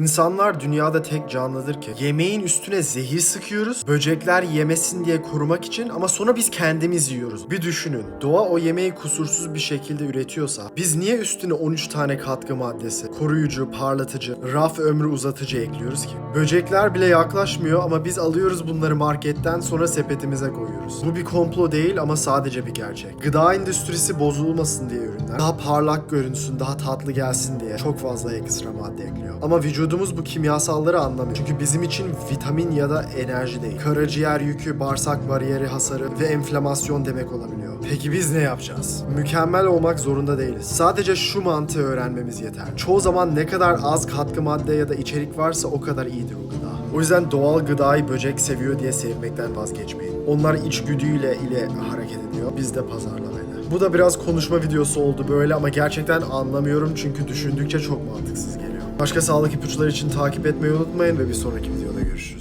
İnsanlar dünyada tek canlıdır ki yemeğin üstüne zehir sıkıyoruz. Böcekler yemesin diye korumak için ama sonra biz kendimiz yiyoruz. Bir düşünün. Doğa o yemeği kusursuz bir şekilde üretiyorsa biz niye üstüne 13 tane katkı maddesi, koruyucu, parlatıcı, raf ömrü uzatıcı ekliyoruz ki? Böcekler bile yaklaşmıyor ama biz alıyoruz bunları marketten sonra sepetimize koyuyoruz. Bu bir komplo değil ama sadece bir gerçek. Gıda endüstrisi bozulmasın diye ürünler, daha parlak görünsün, daha tatlı gelsin diye çok fazla ekstra madde ekliyor. Ama vücudumuz bu kimyasalları anlamıyor. Çünkü bizim için vitamin ya da enerji değil. Karaciğer yükü, bağırsak bariyeri hasarı ve enflamasyon demek olabiliyor. Peki biz ne yapacağız? Mükemmel olmak zorunda değiliz. Sadece şu mantığı öğrenmemiz yeter. Çoğu zaman ne kadar az katkı madde ya da içerik varsa o kadar iyidir o gıda. O yüzden doğal gıdayı böcek seviyor diye sevmekten vazgeçmeyin. Onlar içgüdüyle ile hareket ediyor. Biz de pazarlamayla. Bu da biraz konuşma videosu oldu böyle ama gerçekten anlamıyorum çünkü düşündükçe çok mantıksız geliyor. Başka sağlık ipuçları için takip etmeyi unutmayın ve bir sonraki videoda görüşürüz.